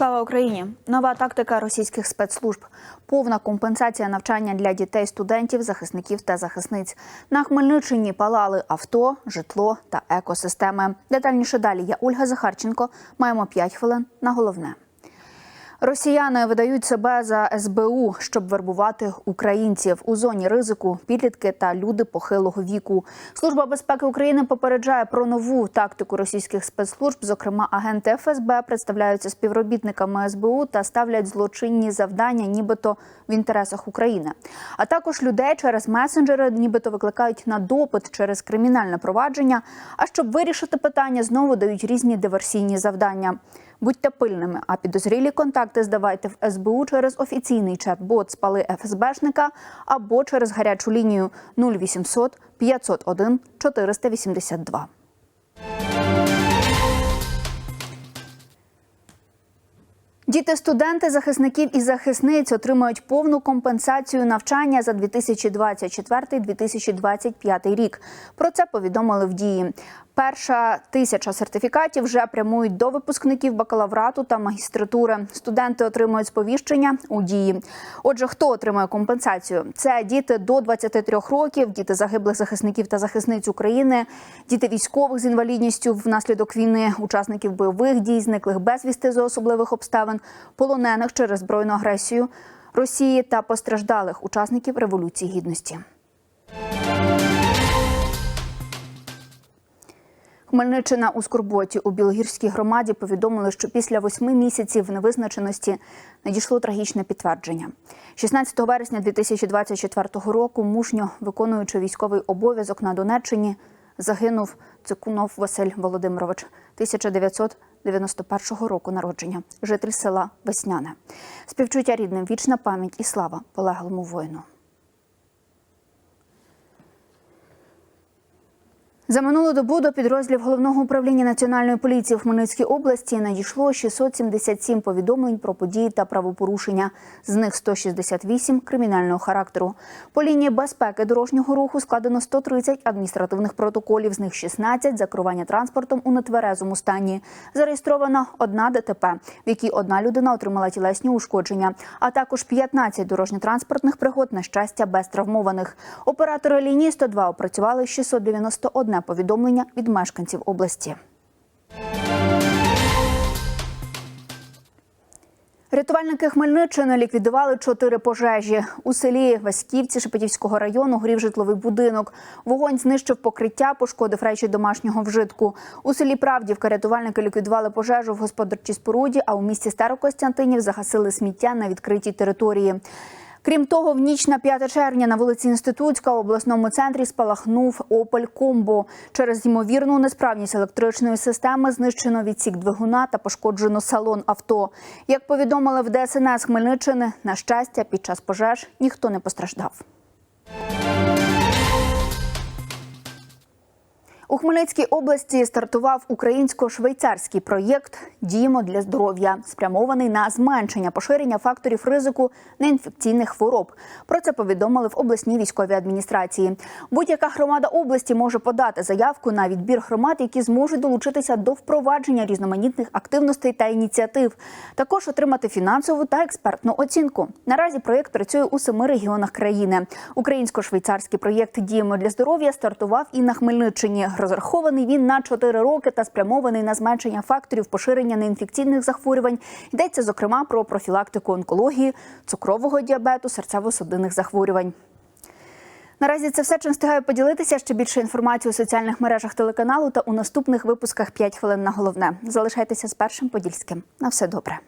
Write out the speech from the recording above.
Слава Україні! Нова тактика російських спецслужб, повна компенсація навчання для дітей, студентів, захисників та захисниць. На Хмельниччині палали авто, житло та екосистеми. Детальніше далі я Ольга Захарченко. Маємо 5 хвилин на головне. Росіяни видають себе за СБУ, щоб вербувати українців у зоні ризику, підлітки та люди похилого віку. Служба безпеки України попереджає про нову тактику російських спецслужб. Зокрема, агенти ФСБ представляються співробітниками СБУ та ставлять злочинні завдання, нібито в інтересах України. А також людей через месенджери, нібито викликають на допит через кримінальне провадження. А щоб вирішити питання, знову дають різні диверсійні завдання. Будьте пильними, а підозрілі контакти здавайте в СБУ через офіційний чат-бот спали ФСБшника або через гарячу лінію 0800 501 482. Діти, студенти, захисників і захисниць отримають повну компенсацію навчання за 2024-2025 рік. Про це повідомили в дії. Перша тисяча сертифікатів вже прямують до випускників бакалаврату та магістратури. Студенти отримують сповіщення у дії. Отже, хто отримує компенсацію? Це діти до 23 років, діти загиблих захисників та захисниць України, діти військових з інвалідністю внаслідок війни, учасників бойових дій, зниклих безвісти за особливих обставин, полонених через збройну агресію Росії та постраждалих учасників революції гідності. Хмельниччина у Скорботі у Білогірській громаді повідомили, що після восьми місяців невизначеності надійшло трагічне підтвердження. 16 вересня 2024 року мужньо виконуючи військовий обов'язок на Донеччині, загинув Цикунов Василь Володимирович 1991 року народження, житель села Весняне. Співчуття рідним, вічна пам'ять і слава полеглому воїну. За минулу добу до підрозділів головного управління національної поліції в Хмельницькій області надійшло 677 повідомлень про події та правопорушення. З них 168 кримінального характеру. По лінії безпеки дорожнього руху складено 130 адміністративних протоколів. З них 16 – за керування транспортом у нетверезому стані. Зареєстровано одна ДТП, в якій одна людина отримала тілесні ушкодження, а також 15 дорожньо-транспортних пригод на щастя без травмованих. Оператори лінії 102 опрацювали 691 повідомлення від мешканців області. Рятувальники Хмельниччини ліквідували чотири пожежі. У селі Васьківці Шепетівського району горів житловий будинок. Вогонь знищив покриття, пошкодив речі домашнього вжитку. У селі Правдівка рятувальники ліквідували пожежу в господарчій споруді, а у місті Старокостянтинів загасили сміття на відкритій території. Крім того, в ніч на 5 червня на вулиці Інститутська у обласному центрі спалахнув Опель Комбо. Через ймовірну несправність електричної системи знищено відсік двигуна та пошкоджено салон авто. Як повідомили в ДСНС Хмельниччини, на щастя, під час пожеж ніхто не постраждав. Хмельницькій області стартував українсько-швейцарський проєкт Діємо для здоров'я, спрямований на зменшення поширення факторів ризику неінфекційних хвороб. Про це повідомили в обласній військовій адміністрації. Будь-яка громада області може подати заявку на відбір громад, які зможуть долучитися до впровадження різноманітних активностей та ініціатив. Також отримати фінансову та експертну оцінку. Наразі проєкт працює у семи регіонах країни. Українсько-швейцарський проєкт Діємо для здоров'я стартував і на Хмельниччині. Розрахований він на 4 роки та спрямований на зменшення факторів поширення неінфекційних захворювань. Йдеться зокрема про профілактику онкології, цукрового діабету, серцево-судинних захворювань. Наразі це все чим встигаю поділитися. Ще більше інформації у соціальних мережах телеканалу та у наступних випусках «5 хвилин на головне. Залишайтеся з першим подільським. На все добре.